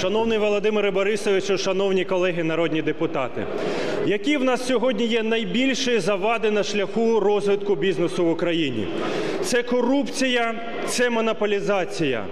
шановний Володимире Борисовичу, шановні колеги народні депутати. Які в нас сьогодні є найбільші завади на шляху розвитку бізнесу в Україні? Це корупція, це монополізація.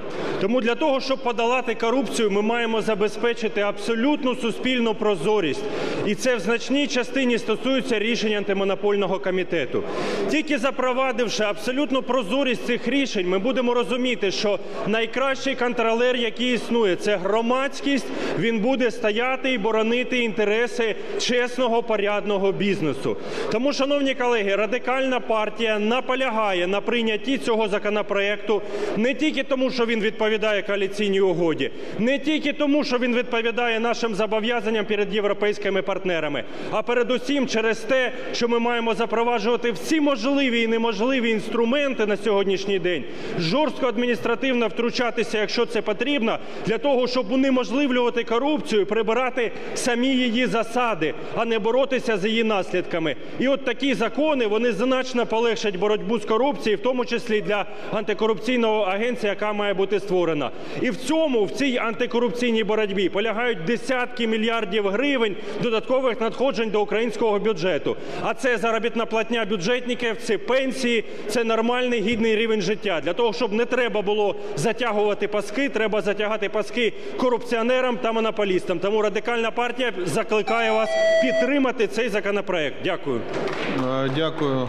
Тому для того, щоб подолати корупцію, ми маємо забезпечити абсолютну суспільну прозорість. І це в значній частині стосується рішень антимонопольного комітету. Тільки запровадивши абсолютну прозорість цих рішень, ми будемо розуміти, що найкращий контролер, який існує, це громадськість. Він буде стояти і боронити інтереси чесного порядного бізнесу. Тому, шановні колеги, радикальна партія наполягає на прийнятті цього законопроекту не тільки тому, що він відповідає коаліційній угоді, не тільки тому, що він відповідає нашим зобов'язанням перед європейськими партнерами, а передусім через те, що ми маємо запроваджувати всі можливі і неможливі інструменти на сьогоднішній день, жорстко адміністративно втручатися, якщо це потрібно, для того, щоб унеможливлювати корупцію, прибирати самі її засади, а не боротися з її наслідками. І от такі закони вони значно полегшать боротьбу з корупцією, в тому числі для антикорупційного агенції, яка має бути створена. І в цьому, в цій антикорупційній боротьбі полягають десятки мільярдів гривень додаткових надходжень до українського бюджету. А це заробітна платня бюджетників, це пенсії, це нормальний гідний рівень життя. Для того, щоб не треба було затягувати паски, треба затягати паски корупціонерам та монополістам. Тому радикальна партія закликає вас підтримати цей законопроект. Дякую. Е, Дякую.